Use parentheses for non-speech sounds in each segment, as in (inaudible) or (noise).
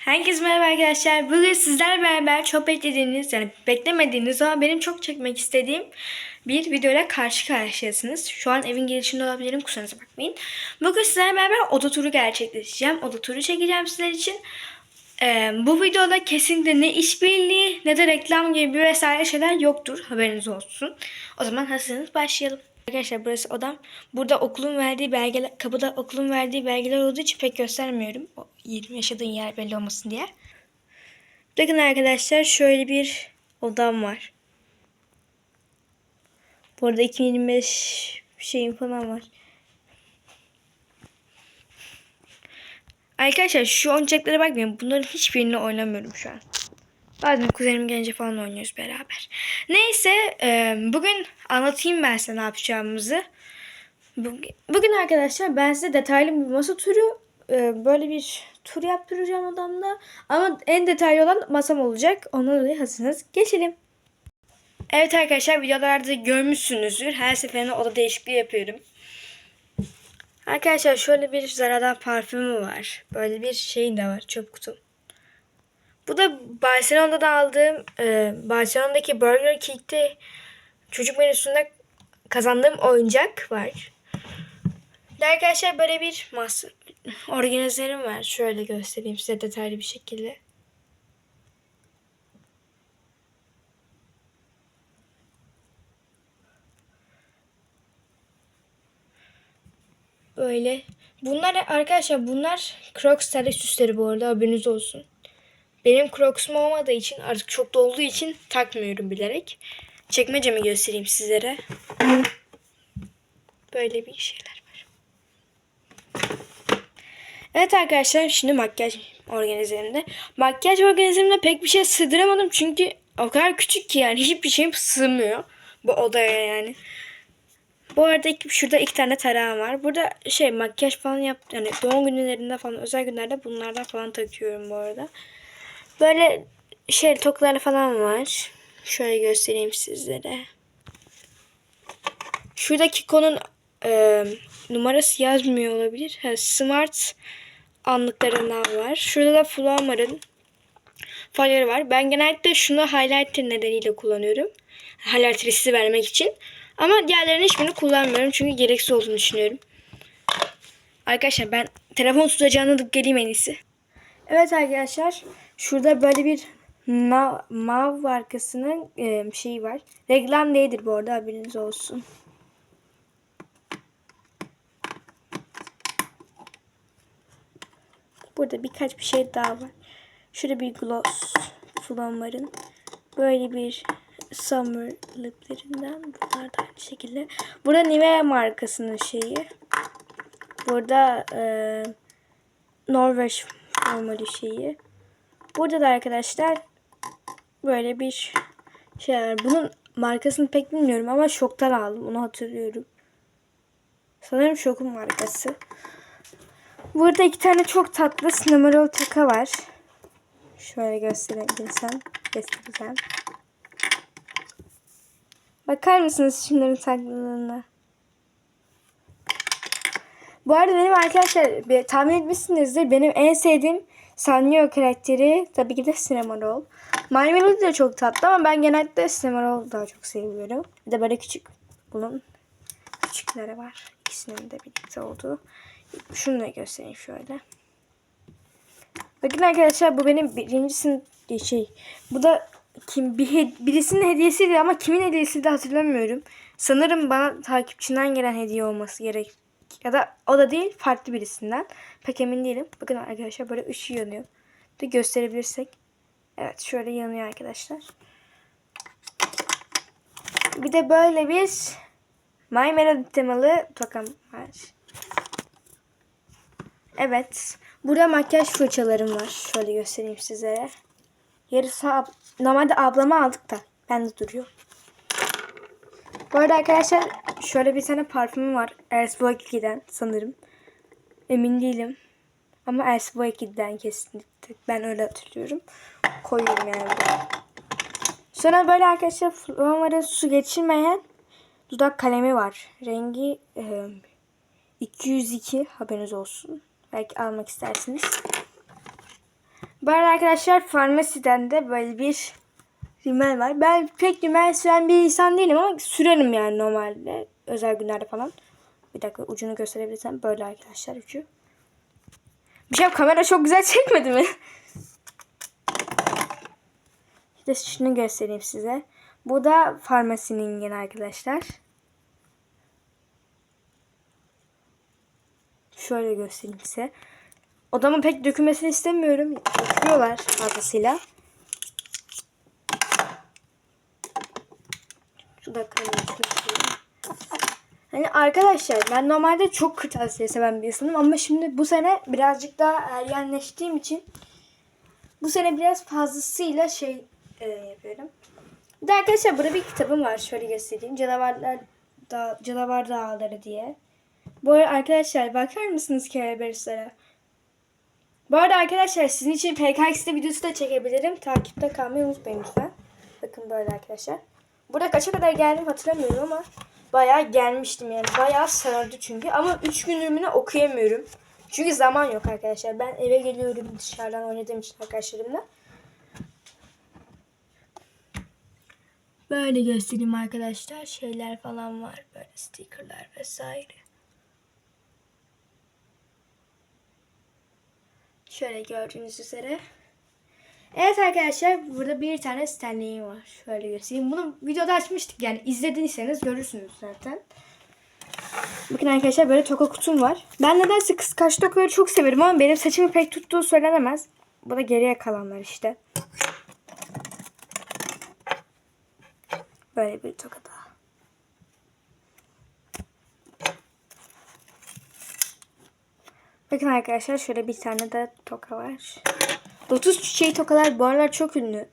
Herkese merhaba arkadaşlar. Bugün sizlerle beraber çok beklediğiniz yani beklemediğiniz ama benim çok çekmek istediğim bir videoyla karşı karşıyasınız. Şu an evin girişinde olabilirim kusurunuz bakmayın. Bugün sizlerle beraber oda turu gerçekleştireceğim. Oda turu çekeceğim sizler için. Ee, bu videoda kesinlikle ne işbirliği ne de reklam gibi vesaire şeyler yoktur. Haberiniz olsun. O zaman hazırsanız başlayalım. Arkadaşlar burası odam. Burada okulun verdiği belgeler, kapıda okulun verdiği belgeler olduğu için pek göstermiyorum. O 20 yaşadığın yer belli olmasın diye. Bakın arkadaşlar şöyle bir odam var. Bu arada 2025 şeyim falan var. Arkadaşlar şu oyuncaklara bakmayın. Bunların hiçbirini oynamıyorum şu an. Bazen kuzenim gelince falan oynuyoruz beraber. Neyse e, bugün anlatayım ben size ne yapacağımızı. Bugün, arkadaşlar ben size detaylı bir masa turu e, böyle bir tur yaptıracağım odamda. Ama en detaylı olan masam olacak. Ona dolayı hazırsanız geçelim. Evet arkadaşlar videolarda görmüşsünüzdür. Her seferinde oda değişikliği yapıyorum. Arkadaşlar şöyle bir Zara'dan parfümü var. Böyle bir şeyin de var çöp kutum. Bu da Barcelona'da aldığım e, Barcelona'daki Burger King'de çocuk menüsünde kazandığım oyuncak var. Arkadaşlar böyle bir masa organizerim var. Şöyle göstereyim size detaylı bir şekilde. Böyle. Bunlar arkadaşlar bunlar Crocs terlik süsleri bu arada haberiniz olsun. Benim Crocs'um olmadığı için artık çok dolduğu için takmıyorum bilerek. Çekmecemi göstereyim sizlere. Böyle bir şeyler. Evet arkadaşlar şimdi makyaj organizerimde. Makyaj organizerimde pek bir şey sığdıramadım çünkü o kadar küçük ki yani hiçbir şeyim sığmıyor bu odaya yani. Bu arada şurada iki tane tarağım var. Burada şey makyaj falan yap yani doğum günlerinde falan özel günlerde bunlardan falan takıyorum bu arada. Böyle şey toklar falan var. Şöyle göstereyim sizlere. Şuradaki konun e, numarası yazmıyor olabilir. Ha, smart anlıklarından var. Şurada da Flamar'ın farları var. Ben genellikle şunu highlighter nedeniyle kullanıyorum. Highlighter hissi vermek için. Ama diğerlerinin hiçbirini kullanmıyorum. Çünkü gereksiz olduğunu düşünüyorum. Arkadaşlar ben telefon tutacağını alıp geleyim en iyisi. Evet arkadaşlar. Şurada böyle bir mav markasının e, şeyi var. Reklam değildir bu arada haberiniz olsun. Burada birkaç bir şey daha var. Şurada bir gloss Flamar'ın. Böyle bir summer liplerinden. Bunlar da aynı şekilde. Burada Nivea markasının şeyi. Burada e, Norveç normali şeyi. Burada da arkadaşlar böyle bir şey var. Bunun markasını pek bilmiyorum ama şoktan aldım. Onu hatırlıyorum. Sanırım şokun markası. Burada iki tane çok tatlı Cinnamon taka var. Şöyle gösterebilirsem göstereceğim. Bakar mısınız şunların tatlılığına? Bu arada benim arkadaşlar bir- tahmin etmişsinizdir. Benim en sevdiğim Sanyo karakteri tabii ki de Cinnamon My Melody de çok tatlı ama ben genellikle Cinnamon daha çok seviyorum. Bir de böyle küçük bunun küçükleri var. İkisinin de birlikte olduğu. Şunu da göstereyim şöyle. Bakın arkadaşlar bu benim birinci şey. Bu da kim bir he- birisinin hediyesiydi ama kimin hediyesiydi hatırlamıyorum. Sanırım bana takipçinden gelen hediye olması gerek. Ya da o da değil farklı birisinden. Pek emin değilim. Bakın arkadaşlar böyle ışığı yanıyor. De gösterebilirsek. Evet şöyle yanıyor arkadaşlar. Bir de böyle bir My Melody temalı tokam var. Evet. Burada makyaj fırçalarım var. Şöyle göstereyim sizlere. Yarısı ab- normalde ablama aldık da bende duruyor. Bu arada arkadaşlar şöyle bir tane parfümüm var. Ersboaki'den sanırım. Emin değilim. Ama Ersboaki'den kesinlikle. Ben öyle hatırlıyorum. Koyuyorum yani. Sonra böyle arkadaşlar Flomar'ın su geçirmeyen dudak kalemi var. Rengi e, 202 haberiniz olsun. Belki almak istersiniz. Bu arada arkadaşlar farmasiden de böyle bir rimel var. Ben pek rimel süren bir insan değilim ama sürerim yani normalde. Özel günlerde falan. Bir dakika ucunu gösterebilirsem böyle arkadaşlar ucu. Bir şey kamera çok güzel (laughs) çekmedi mi? İşte şunu göstereyim size. Bu da farmasinin gene arkadaşlar. Şöyle göstereyim size. Odamın pek dökülmesini istemiyorum. Döküyorlar fazlasıyla. Şu da Hani arkadaşlar ben normalde çok kırtasiye seven bir insanım ama şimdi bu sene birazcık daha ergenleştiğim için bu sene biraz fazlasıyla şey e, yapıyorum. Bir de arkadaşlar burada bir kitabım var. Şöyle göstereyim. Canavarlar da Canavar Dağları diye. Bu arada arkadaşlar bakar mısınız Kerbers'lere? Bu arada arkadaşlar sizin için PKX'de videosu da çekebilirim. Takipte kalmayı unutmayın lütfen. Bakın böyle arkadaşlar. Burada kaça kadar geldim hatırlamıyorum ama bayağı gelmiştim yani. Bayağı sardı çünkü. Ama 3 günlüğüne okuyamıyorum. Çünkü zaman yok arkadaşlar. Ben eve geliyorum dışarıdan oynadığım için arkadaşlarımla. Böyle göstereyim arkadaşlar. Şeyler falan var. Böyle stickerlar vesaire. Şöyle gördüğünüz üzere. Evet arkadaşlar burada bir tane Stanley'im var. Şöyle göstereyim. Bunu videoda açmıştık yani izlediyseniz görürsünüz zaten. Bakın arkadaşlar böyle toka kutum var. Ben nedense kıskaç tokaları çok severim ama benim saçımı pek tuttuğu söylenemez. Bu da geriye kalanlar işte. Böyle bir toka. Bakın arkadaşlar şöyle bir tane de toka var. Lotus çiçeği tokalar bu aralar çok ünlü.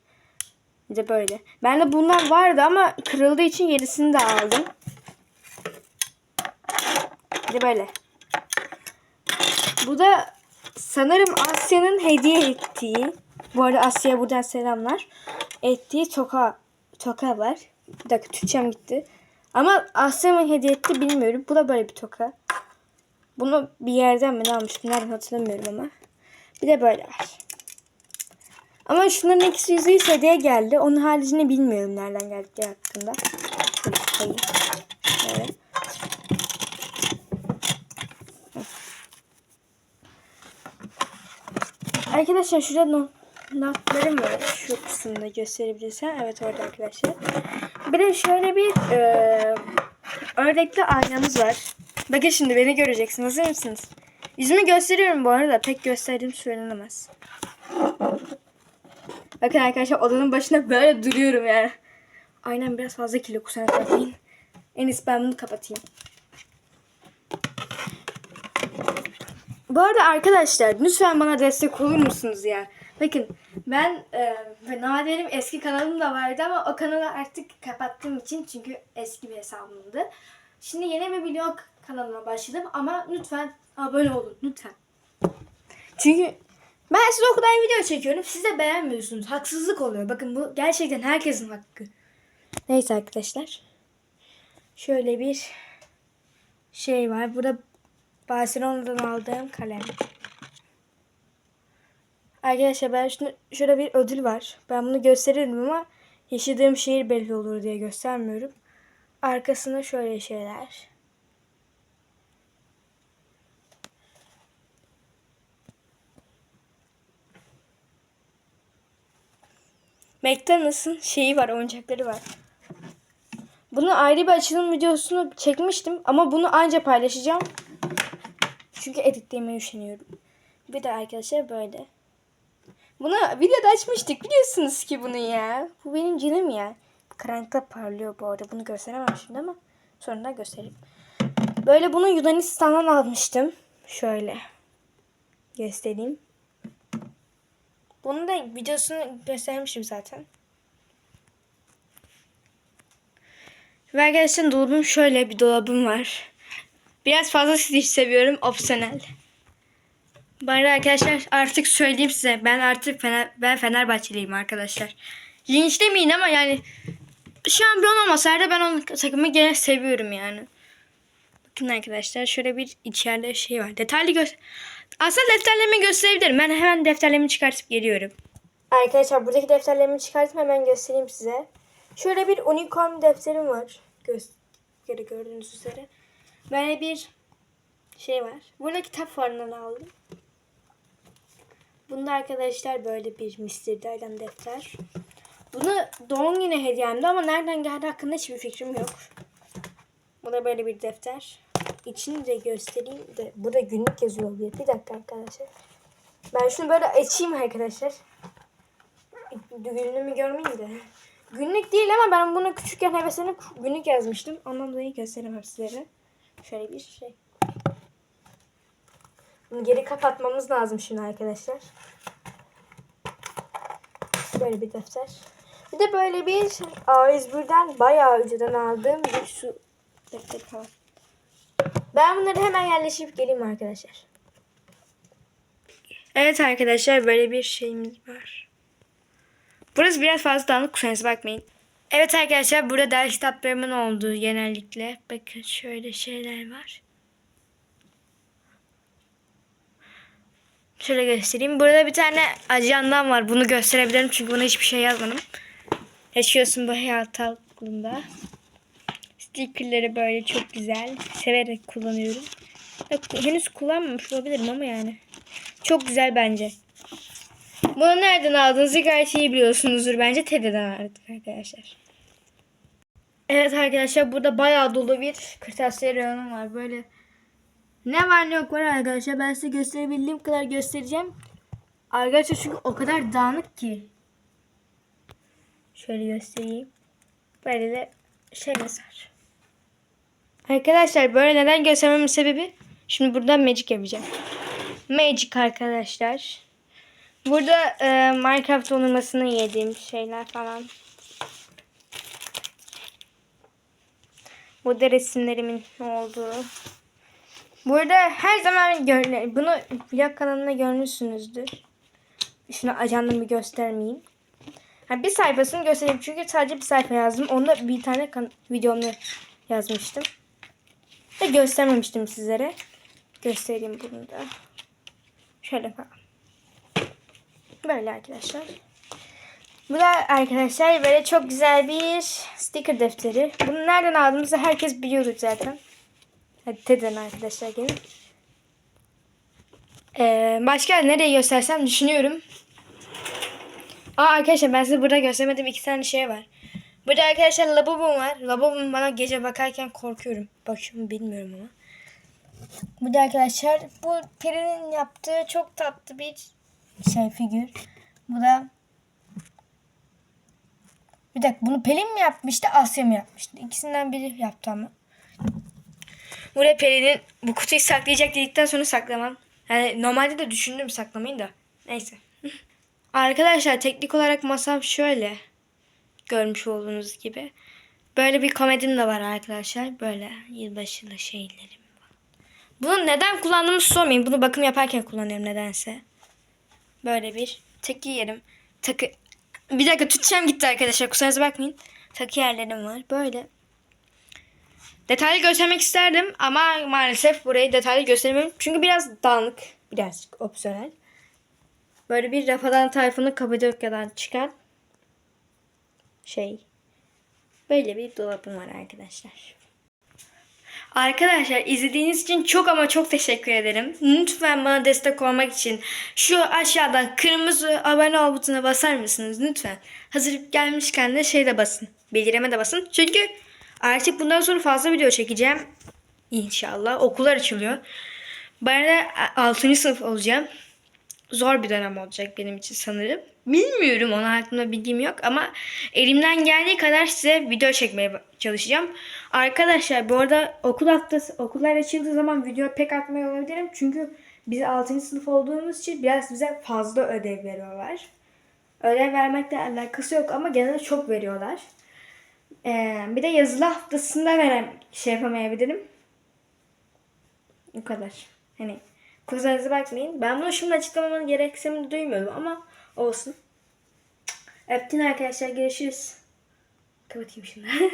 Bir de böyle. Ben de bundan vardı ama kırıldığı için yenisini de aldım. Bir de böyle. Bu da sanırım Asya'nın hediye ettiği. Bu arada Asya'ya buradan selamlar. Ettiği toka toka var. Bir dakika Türkçem gitti. Ama Asya mı hediye etti bilmiyorum. Bu da böyle bir toka. Bunu bir yerden mi almıştım? Nereden hatırlamıyorum ama. Bir de böyle var. Ama şunların ikisi yüzde yüz hediye geldi. Onun haricini bilmiyorum nereden geldikleri hakkında. Şöyle. Evet. Arkadaşlar şurada not, notlarım var. Şu kısımda gösterebilirsem. Evet orada arkadaşlar. Bir de şöyle bir e, ördekli aynamız var. Bakın şimdi beni göreceksiniz. Hazır mısınız? Yüzümü gösteriyorum bu arada. Pek gösterdiğim söylenemez. Bakın arkadaşlar odanın başına böyle duruyorum yani. Aynen biraz fazla kilo kusura bakmayın. En iyisi ben bunu kapatayım. Bu arada arkadaşlar lütfen bana destek olur musunuz ya? Bakın ben e, Nadir'im eski kanalım da vardı ama o kanalı artık kapattığım için çünkü eski bir hesabımdı. Şimdi yeni bir vlog kanalıma başladım ama lütfen abone olun lütfen. Çünkü ben size o kadar video çekiyorum. Siz de beğenmiyorsunuz. Haksızlık oluyor. Bakın bu gerçekten herkesin hakkı. Neyse arkadaşlar. Şöyle bir şey var. Burada Barcelona'dan aldığım kalem. Arkadaşlar ben şunu, şurada bir ödül var. Ben bunu gösteririm ama yaşadığım şehir belli olur diye göstermiyorum. Arkasında şöyle şeyler. McDonald's'ın şeyi var, oyuncakları var. Bunun ayrı bir açılım videosunu çekmiştim ama bunu anca paylaşacağım. Çünkü editlemeye üşeniyorum. Bir de arkadaşlar böyle. Bunu videoda açmıştık biliyorsunuz ki bunu ya. Bu benim canım ya. Karanlıkta parlıyor bu arada. Bunu gösteremem şimdi ama sonradan göstereyim. Böyle bunu Yunanistan'dan almıştım. Şöyle göstereyim. Bunu da videosunu göstermişim zaten. Ve arkadaşlar dolabım şöyle bir dolabım var. Biraz fazla stitch seviyorum. Opsiyonel. Bari arkadaşlar artık söyleyeyim size. Ben artık Fener, ben Fenerbahçeliyim arkadaşlar. Linç demeyin ama yani şampiyon olmasaydı ben onun takımı gene seviyorum yani. Bakın arkadaşlar şöyle bir içeride şey var. Detaylı gö Aslında defterlerimi gösterebilirim. Ben hemen defterlerimi çıkartıp geliyorum. Arkadaşlar buradaki defterlerimi çıkartıp hemen göstereyim size. Şöyle bir unicorn defterim var. Göz gördüğünüz üzere. Böyle bir şey var. Burada kitap fuarından aldım. Bunda arkadaşlar böyle bir Mr. Dylan defter. Bunu doğum günü hediyemdi ama nereden geldi hakkında hiçbir fikrim yok. Bu da böyle bir defter. İçini de göstereyim de. Burada günlük yazıyor bir. Bir dakika arkadaşlar. Ben şunu böyle açayım arkadaşlar. Günlüğümü görmeyin de. Günlük değil ama ben bunu küçükken heveslenip günlük yazmıştım. Ondan dolayı gösteremem sizlere. Şöyle bir şey. Bunu geri kapatmamız lazım şimdi arkadaşlar. Böyle bir defter. Bir de böyle bir A101'den bayağı önceden aldığım bir su defteri falan. Ben bunları hemen yerleşip geleyim arkadaşlar. Evet arkadaşlar böyle bir şeyimiz var. Burası biraz fazla dağınık kusurunuz bakmayın. Evet arkadaşlar burada ders kitaplarımın olduğu genellikle. Bakın şöyle şeyler var. Şöyle göstereyim. Burada bir tane ajandan var. Bunu gösterebilirim çünkü buna hiçbir şey yazmadım. Yaşıyorsun bu hayat aklında. Stickerleri böyle çok güzel. Severek kullanıyorum. Henüz kullanmamış olabilirim ama yani. Çok güzel bence. Bunu nereden aldığınızı gayet iyi biliyorsunuzdur. Bence TED'den aldık arkadaşlar. Evet arkadaşlar burada bayağı dolu bir kırtasiye reyonu var. Böyle ne var ne yok var arkadaşlar. Ben size gösterebildiğim kadar göstereceğim. Arkadaşlar çünkü o kadar dağınık ki. Şöyle göstereyim. Böyle de şeyimiz var. Arkadaşlar böyle neden göstermemin sebebi şimdi buradan magic yapacağım. Magic arkadaşlar. Burada e, Minecraft dondurmasını yediğim şeyler falan. Burada resimlerimin olduğu. Burada her zaman gör bunu vlog kanalında görmüşsünüzdür. Şunu ajandamı göstermeyeyim. Ha, bir sayfasını göstereyim çünkü sadece bir sayfa yazdım. Onda bir tane videomu yazmıştım. Ve göstermemiştim sizlere. Göstereyim bunu da. Şöyle falan. Böyle arkadaşlar. Bu da arkadaşlar böyle çok güzel bir sticker defteri. Bunu nereden aldığımızı herkes biliyordu zaten. Hadi TED'den arkadaşlar gelin. Ee, başka nereye göstersem düşünüyorum. Aa arkadaşlar ben size burada göstermediğim iki tane şey var. Burada arkadaşlar lavabom var. Lavabom bana gece bakarken korkuyorum. Bakıyorum bilmiyorum ama. Burada arkadaşlar bu Peri'nin yaptığı çok tatlı bir şey figür. Bu da bir dakika bunu Pelin mi yapmıştı Asya mı yapmıştı? İkisinden biri yaptı ama. Buraya Peri'nin bu kutuyu saklayacak dedikten sonra saklamam. Yani normalde de düşündüm saklamayı da. Neyse. Arkadaşlar teknik olarak masam şöyle. Görmüş olduğunuz gibi. Böyle bir komedim de var arkadaşlar. Böyle yılbaşılı şeylerim var. Bunu neden kullandığımı sormayın. Bunu bakım yaparken kullanıyorum nedense. Böyle bir takı yerim. Takı bir dakika tutacağım gitti arkadaşlar. Kusurunuz bakmayın. Takı yerlerim var. Böyle. Detaylı göstermek isterdim ama maalesef burayı detaylı gösteremiyorum. Çünkü biraz dağınık. Birazcık opsiyonel. Böyle bir rafadan tayfunu Kapadokya'dan çıkan şey. Böyle bir dolabım var arkadaşlar. Arkadaşlar izlediğiniz için çok ama çok teşekkür ederim. Lütfen bana destek olmak için şu aşağıdan kırmızı abone ol butonuna basar mısınız lütfen? Hazır gelmişken de şey de basın. Bildirime de basın. Çünkü artık bundan sonra fazla video çekeceğim. İnşallah. Okullar açılıyor. Ben de 6. sınıf olacağım. Zor bir dönem olacak benim için sanırım. Bilmiyorum onun hakkında bilgim yok ama elimden geldiği kadar size video çekmeye çalışacağım. Arkadaşlar bu arada okul haftası okullar açıldığı zaman video pek atmıyor olabilirim. Çünkü biz 6. sınıf olduğumuz için biraz bize fazla ödev veriyorlar. Ödev vermekle alakası yok ama genelde çok veriyorlar. Ee, bir de yazılı haftasında veren şey yapamayabilirim. Bu kadar. Hani kuzularınıza bakmayın. Ben bunu şimdi açıklamamın gereksinimini duymuyorum ama olsun. Öptün arkadaşlar. Görüşürüz. Kapatayım şimdi. (laughs)